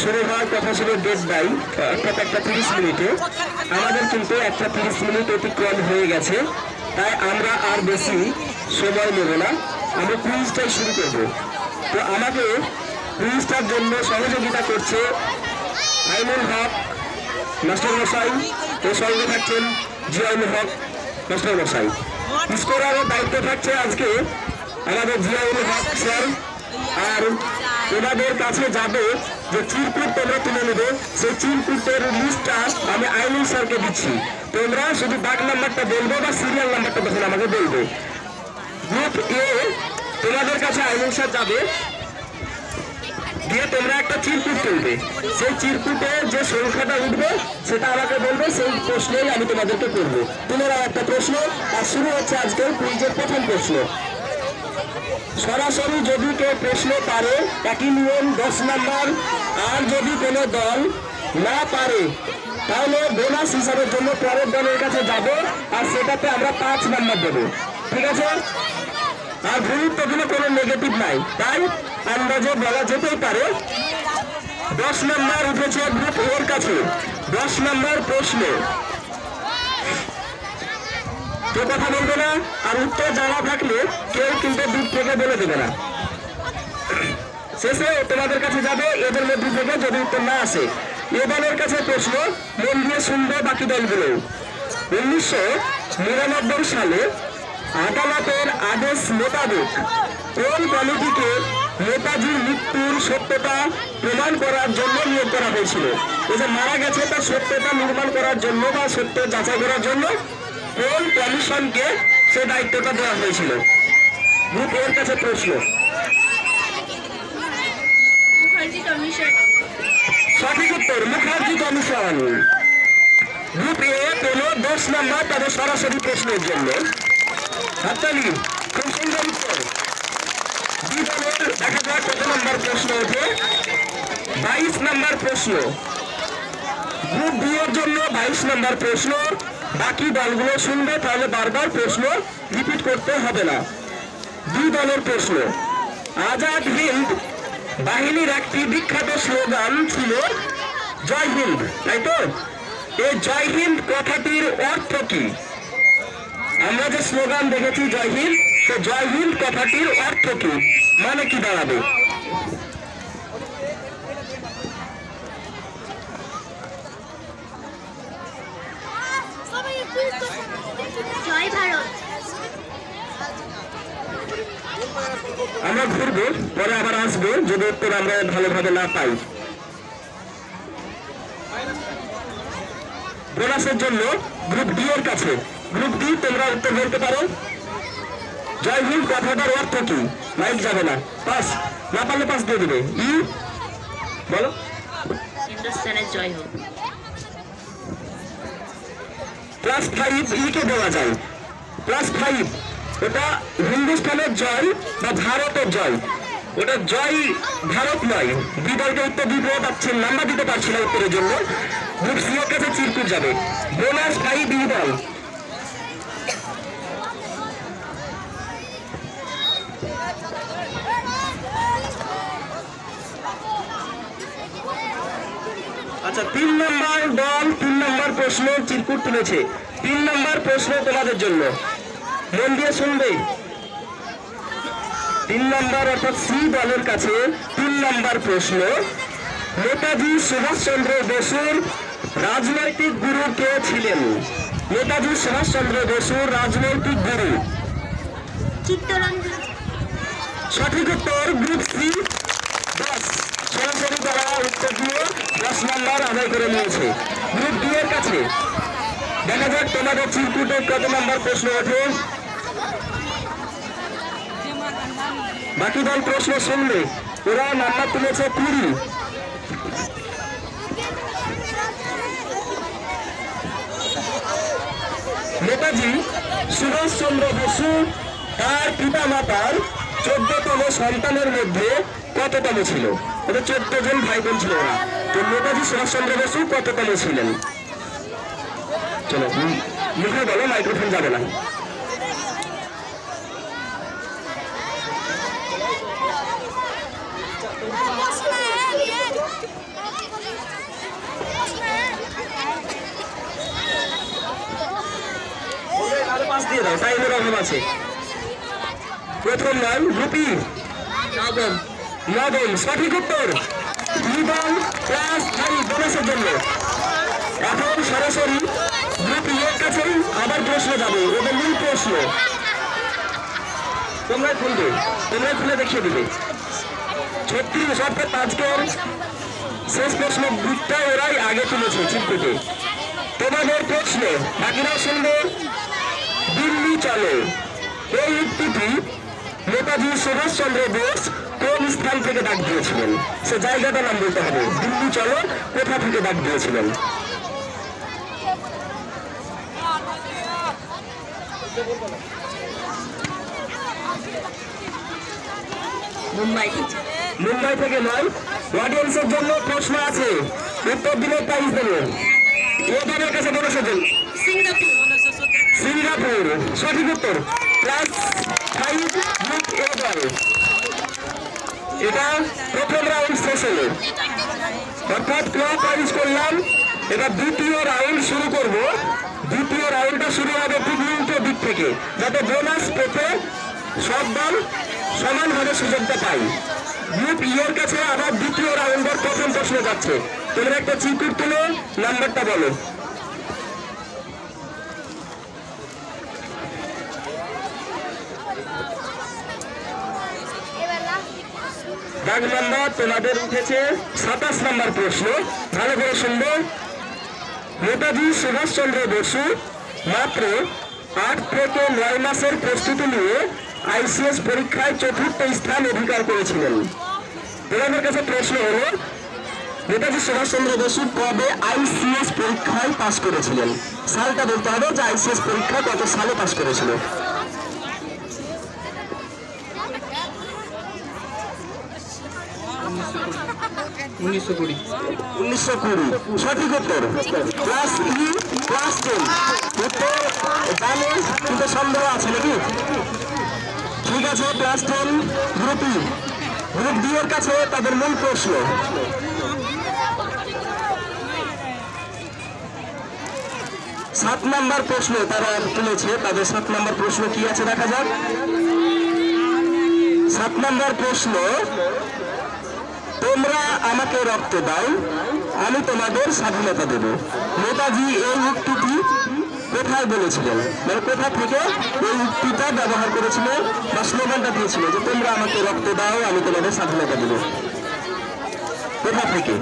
শুরু হওয়ার কথা ছিল দেড়টায় অর্থাৎ একটা তিরিশ মিনিটে। আমাদের কিন্তু একটা তিরিশ মিনিট অতিক্রম হয়ে গেছে। তাই আমরা আর বেশি সময় নেব না। আমরা কুইজটাই শুরু করব। তো আমাকে কুইজটার জন্য সহযোগিতা করছে আইনুল হক, মাস্টার মশাই। এর সঙ্গে থাকছেন জিয়াউল হক, মাস্টার মশাই। স্কোরারের দায়িত্ব থাকছে আজকে আমাদের জিয়াউল হক স্যার। আর ওনাদের কাছে যাবে যে চিরকুট তোমরা তুলে নেবে। সেই চিরকুটের লিস্টটা আমি আইনুল স্যারকে দিচ্ছি। তোমরা শুধু ডাক নাম্বারটা বলব বা সিরিয়াল নাম্বারটা তখন আমাকে বলবে। গ্রুপ এ তোমাদের কাছে আইনুল স্যার যাবে। দিয়ে তোমরা একটা চিরকুট তুলবে সেই চিরকুটে যে সংখ্যাটা উঠবে, সেটা আমাকে বলবে, সেই প্রশ্নেই আমি তোমাদেরকে করব। তোমরা একটা প্রশ্ন, আর শুরু হচ্ছে আজকে কুইজের প্রথম প্রশ্ন। সরাসরি যদি কেউ প্রশ্ন পারে একই নিয়ম দশ নাম্বার। আর যদি কোনো দল না পারে, তাহলে বোনাস হিসাবের জন্য পরের দলের কাছে যাব, আর সেটাতে আমরা পাঁচ নম্বর দেবো। ঠিক আছে? আর গুরুত্বপূর্ণ কোনো নেগেটিভ নাই। তাই আন্দাজে বলা যেতেই পারে, দশ নম্বর উঠেছে গ্রুপ ওর কাছে। দশ নম্বর প্রশ্ন কেউ কথা বলবে না, আর উত্তর জানা থাকলে কেউ কিন্তু দূর থেকে বলে দেবে না। শেষে তোমাদের কাছে যাবে, এদের মধ্যে থেকে যদি উত্তর না আসে। এ দলের কাছে প্রশ্ন, মন দিয়ে শুনবে বাকি দলগুলো। উনিশশো নিরানব্বই সালে আদালতের আদেশ মোতাবেক কোন কমিটিকে নেতাজির মৃত্যুর সত্যতা প্রমাণ করার জন্য নিয়োগ করা হয়েছিল? এই যে মারা গেছে তার সত্যতা নির্মাণ করার জন্য বা সত্য যাচাই করার জন্য কোন কমিশনকে সে দায়িত্বটা দেওয়া হয়েছিল। গ্রুপ এর কাছে প্রশ্ন। সঠিক উত্তর মুখার্জি কমিশন গ্রুপ এ পেল দশ নম্বর তাদের সরাসরি প্রশ্নের জন্য। হাততালি খুব সুন্দর উত্তর। দেখা যাক কত নম্বর প্রশ্ন ওঠে? বাইশ নম্বর প্রশ্ন। গ্রুপ বি এর জন্য বাইশ নম্বর প্রশ্ন। বাকি দলগুলো শুনবে, তাহলে বারবার প্রশ্ন রিপিট করতে হবে না। দুই দলের প্রশ্ন। আজাদ হিন্দ বাহিনীর একটি বিখ্যাত স্লোগান ছিল, জয় হিন্দ তাই তো? এই জয় হিন্দ কথাটির অর্থ কি? আমরা যে স্লোগান দেখেছি, জয় হিন্দ সে জয় হিন্দ কথাটির অর্থ কি? মানে কি দাঁড়াবে জয় ভারত আমরা ঘুরবো পরে আবার আসব যদি উত্তর আমরা ভালোভাবে না পাই। বোনাসের জন্য গ্রুপ ডি এর কাছে। গ্রুপ ডি তোমরা উত্তর বলতে পারো। জয় হিন্দ কথাটার অর্থ কি? মাইক যাবে না। পাস না পারলে পাস দিয়ে দেবে। ই বলো। হিন্দুস্তানের জয় হোক। প্লাস ফাইভ ইকে দেওয়া যায়। প্লাস ফাইভ ওটা হিন্দুস্তানের জয় বা ভারতের জয়। ওটা জয় ভারত নয়। বিদলকে উত্তর দিতে পারছেন নাম্বার দিতে পারছি না উত্তরের জন্য। কাছে চিরকুট যাবে। বোনাস ফাইভ বিদল আচ্ছা তিন নম্বর দল তিন নম্বর প্রশ্ন চিরকুট তুলেছে। তিন নম্বর প্রশ্ন তোমাদের জন্য। মন দিয়ে শুনবে। তিন নম্বর অর্থাৎ সি দলের কাছে তিন নম্বর প্রশ্ন নেতাজি সুভাষচন্দ্র বসুর রাজনৈতিক গুরু কে ছিলেন? নেতাজি সুভাষচন্দ্র বসুর রাজনৈতিক গুরু। চিত্তরঞ্জন। সঠিক উত্তর গ্রুপ সি। দশ সরাসরি তারা উত্তর দিয়ে দশ নম্বর আদায় করে নিয়েছে। গ্রুপ ডি এর কাছে। দেখা যাক তোমাদের চিরকুটে কত নম্বর প্রশ্ন ওঠে বাকি দল প্রশ্ন শুনলে, ওরা নাম্বার তুলেছে কুড়ি। নেতাজি সুভাষচন্দ্র বসু, তার পিতা মাতার চোদ্দতম সন্তানের মধ্যে কততম ছিল? ওদের চোদ্দ জন ভাই বোন ছিল ওরা। তো নেতাজি সুভাষচন্দ্র বসু কততম ছিলেন? চলো মুখে বলো, মাইক্রোফোন যাবে না। টাইমের অভাব আছে। প্রথম নাম রুপি। নবম নবম সঠিক উত্তর। ইবন ক্লাস থ্রি বোনাসের জন্য। এখন সরাসরি। গ্রুপ ইয়ের কাছেই আবার প্রশ্ন যাবে ওদের মূল প্রশ্ন। তোমরা খুলবে তোমরা খুলে দেখিয়ে দিবে। ছত্রিশ অর্থাৎ আজকের শেষ প্রশ্ন দুটা ওরাই আগে তুলেছে চিন্তিতে তোমাদের প্রশ্ন বাকিরা শুনবে। চলে এই উক্তিটি নেতাজি সুভাষচন্দ্র বোস কোন স্থান থেকে ডাক দিয়েছিলেন? সে জায়গাটার নাম বলতে হবে। দিল্লি চলো কোথা থেকে ডাক দিয়েছিলেন? মুম্বাই। মুম্বাই থেকে নয় অডিয়েন্সের জন্য প্রশ্ন আছে। উত্তর দিলে প্রাইজ দেবে। ওদের কাছে বনসের জন্য সিঙ্গাপুর সঠিক উত্তর। প্লাস ফাইভ গ্রুপ এবার এটা প্রথম রাউন্ড শেষ হলো। অর্থাৎ ক্লক পারিশ করলাম। এবার দ্বিতীয় রাউন্ড শুরু করব। দ্বিতীয় রাউন্ডটা শুরু হবে উল্টো দিক থেকে। যাতে বোনাস পেতে সব দল সমানভাবে সুযোগটা পাই। গ্রুপ ইয়ের কাছে আবার দ্বিতীয় রাউন্ডের প্রথম প্রশ্ন যাচ্ছে। তোমরা একটা চিকুর তুলে নাম্বারটা বলো। দাগ নম্বর তোমাদের উঠেছে সাতাশ নম্বর প্রশ্ন। ভালো করে শুনব। নেতাজি সুভাষচন্দ্র বসু মাত্র আট থেকে নয় মাসের প্রস্তুতি নিয়ে আইসিএস পরীক্ষায় চতুর্থ স্থান অধিকার করেছিলেন। তোমাদের কাছে প্রশ্ন হলো, নেতাজি সুভাষচন্দ্র বসু কবে আইসিএস পরীক্ষায় পাশ করেছিলেন? সালটা বলতে হবে যে আইসিএস পরীক্ষা কত সালে পাশ করেছিল। উনিশশো কুড়ি। উনিশশো ক্লাস ক্লাস টেন উত্তর, জানে, কিন্তু সন্দেহ আছে নাকি? ঠিক আছে class ten group E group D কাছে তাদের মূল প্রশ্ন। সাত নাম্বার প্রশ্ন তারা তুলেছে। তাদের সাত নাম্বার প্রশ্ন কি আছে দেখা যাক? সাত নাম্বার প্রশ্ন তোমরা আমাকে রক্ত দাও, আমি তোমাদের স্বাধীনতা দেব। নেতাজি এই উক্তিটি কোথায় বলেছিলেন? মানে কোথা থেকে এই উক্তিটা ব্যবহার করেছিল বা স্লোগানটা দিয়েছিল যে তোমরা আমাকে রক্ত দাও, আমি তোমাদের স্বাধীনতা দেব। কোথা থেকে?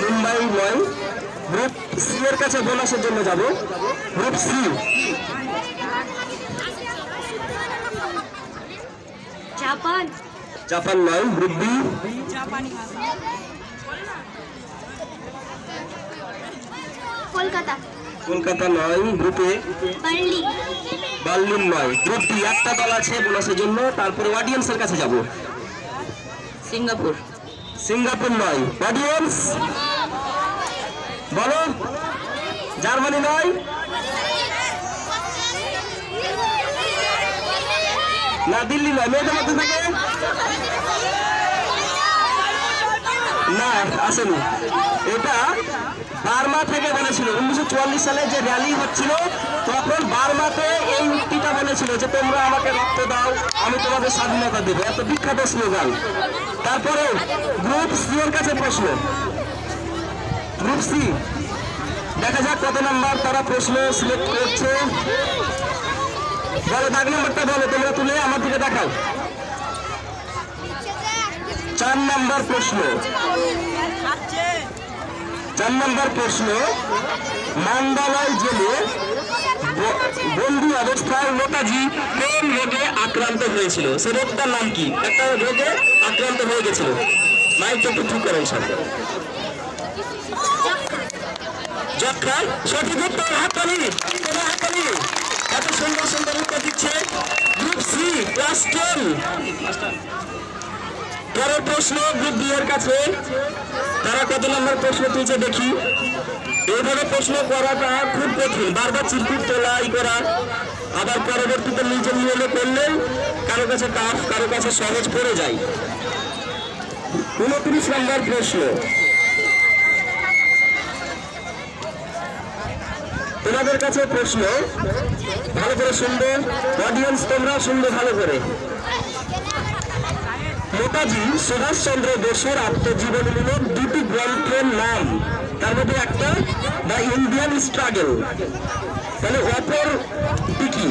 মুম্বাই নয়, গ্রুপ সি এর কাছে বোনাসের জন্য যাব। Group C. জাপান। জাপান নয় গ্রুপ বি কলকাতা। কলকাতা নয় গ্রুপে বার্লিন। নয় গ্রুপ ডি একটা দল আছে বোনাসের জন্য তারপরে অডিয়েন্সের কাছে যাব। সিঙ্গাপুর। সিঙ্গাপুর নয় অডিয়েন্স। বলো জার্মানি নয় না, দিল্লি নয়, মেয়েদের মধ্যে থেকে? না, আসেনি। এটা বার্মা থেকে বলেছিল। উনিশশো চুয়াল্লিশ সালে যে র্যালি হচ্ছিল, তখন বার্মাতে এই উক্তিটা বলেছিল যে, তোমরা আমাকে রক্ত দাও, আমি তোমাদের স্বাধীনতা দেবো। এত বিখ্যাত স্লোগান। তারপরে গ্রুপ সি কাছে প্রশ্ন। গ্রুপ সি, দেখা যাক কত নাম্বার তারা প্রশ্ন সিলেক্ট করছে। বলো দাগ নাম্বারটা বলো, তোমরা তুলে আমার দিকে দেখাও। চার নাম্বার প্রশ্ন। চার নম্বর প্রশ্ন, মান্দালয় জেলে ব- বন্দি অবস্থায় নেতাজি কোন রোগে আক্রান্ত হয়েছিল? সে রোগটার নাম কি? একটা রোগে আক্রান্ত হয়ে গেছিল। মাইকটা একটু ঠিক করেন সব যক্ষা সঠিক উত্তর হাততালি। হাততালি। এত সুন্দর সুন্দর উত্তর দিচ্ছে। গ্রুপ সি ক্লাস টেন পরের প্রশ্ন গ্রুপ বি এর কাছে। তারা কত নম্বর প্রশ্ন তুলছে দেখি। এইভাবে প্রশ্ন করাটা খুব কঠিন। বারবার চিরকুট তোলা, ই করা। আবার পরবর্তীতে নিজের নিয়মে করলে কারও কাছে টাফ কারও কাছে সহজ পড়ে যায়। উনত্রিশ নম্বর প্রশ্ন। তোমাদের কাছে প্রশ্ন, ভালো করে শুনবে অডিয়েন্স তোমরা শুনবে ভালো করে। নেতাজি সুভাষচন্দ্র বসুর আত্মজীবনীমূলক দুটি গ্রন্থের নাম। তার মধ্যে একটা, দ্য ইন্ডিয়ান স্ট্রাগল তাহলে অপর কি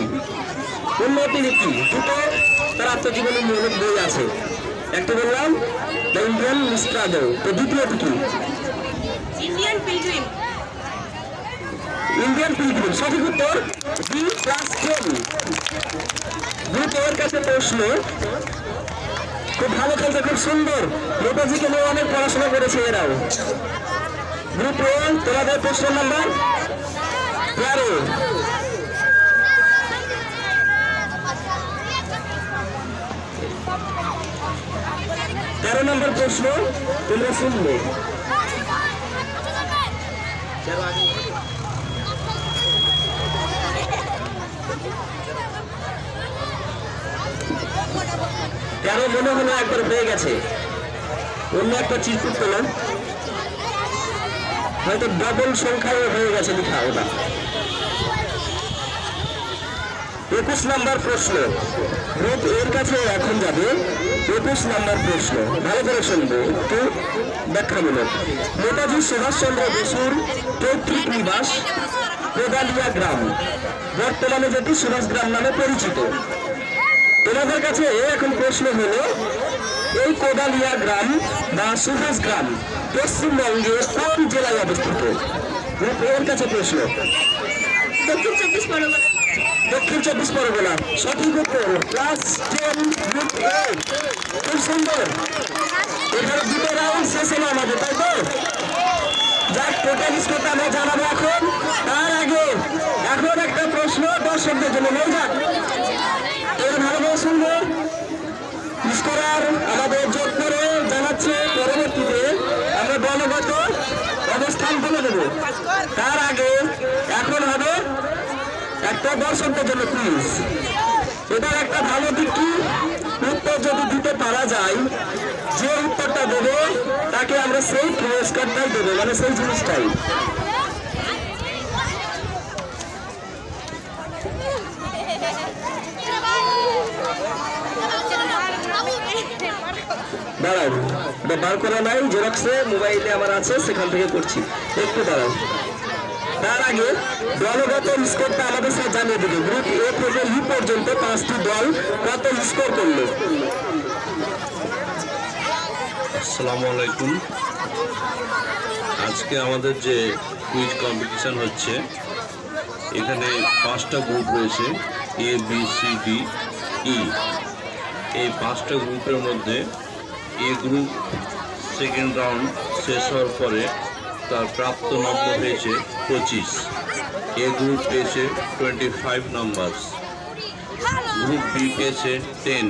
উন্নতি নীতি দুটো তার আত্মজীবনীমূলক বই আছে। একটা বললাম, দ্য ইন্ডিয়ান স্ট্রাগল তো দ্বিতীয়টি কি? Indian pilgrim. ইন্ডিয়ান পিলগ্রিম সঠিক উত্তর, বি টেন। গ্রুপ এর কাছে প্রশ্ন খুব ভালো খেলছে, খুব সুন্দর। নেতাজিকে নিয়ে অনেক পড়াশোনা করেছে এরাও। গ্রুপ এ তোমাদের প্রশ্ন নাম্বার? তেরো তেরো নম্বর প্রশ্ন, তোমরা শুনবে। তেরো মনে হলো একবার হয়ে গেছে? অন্য একটা চিরকুট পেলাম। হয়তো ডবল সংখ্যায় হয়ে গেছে লেখা ওটা একুশ নাম্বার প্রশ্ন। গ্রুপ এর কাছে এখন যাবে? একুশ নাম্বার প্রশ্ন। ভালো করে শুনব, একটু ব্যাখ্যামূলক। নেতাজি সুভাষচন্দ্র বসুর পৈতৃক নিবাস কোদালিয়া গ্রাম। বর্তমানে যেটি সুভাষ গ্রাম নামে পরিচিত। তোমাদের কাছে এখন প্রশ্ন হলো এই কোদালিয়া গ্রাম বা সুভাষ গ্রাম পশ্চিমবঙ্গের কোন জেলায় অবস্থিত? এর কাছে প্রশ্ন। দক্ষিণ চব্বিশ পরগনা। দক্ষিণ চব্বিশ পরগনা। সঠিক উত্তর ক্লাস টেন খুব সুন্দর। এখানে দুটো রাউন্ড শেষ হলো আমাদের তাই তো? যাক টোটাল স্কোরটা আমরা জানাব এখন। তার আগে এখন একটা প্রশ্ন দর্শকদের জন্য। নেই যাক এর ভালোভাবে শুনব স্কোরার আমাদের যোগ করে জানাচ্ছে পরবর্তীতে আমরা দলগত অবস্থান বলে দেবো তার আগে এখন হবে একটা দর্শকদের জন্য প্লিজ এটার একটা ভালো দিক কি? উত্তর যদি দিতে পারা যায়, যে উত্তরটা দেবে, তাকে আমরা সেই পুরস্কারটাই দেবো মানে সেই জিনিসটাই। দাঁড়াও বার করা নাই জেরক্সে মোবাইলে আমার আছে, সেখান থেকে করছি। একটু দাঁড়াও। তার আগে দলগত স্কোরটা আমাদের সাথে জানিয়ে দেবে। গ্রুপ এ থেকে ই পর্যন্ত পাঁচটি দল কত স্কোর করল? আসসালামু আলাইকুম। আজকে আমাদের যে কুইজ কম্পিটিশন হচ্ছে, এখানে পাঁচটা গ্রুপ রয়েছে A B C D E এই পাঁচটা গ্রুপের মধ্যে এ গ্রুপ সেকেন্ড রাউন্ড শেষ হওয়ার পরে তার প্রাপ্ত নম্বর হয়েছে পঁচিশ। এ গ্রুপ পেয়েছে twenty five number group B পেয়েছে টেন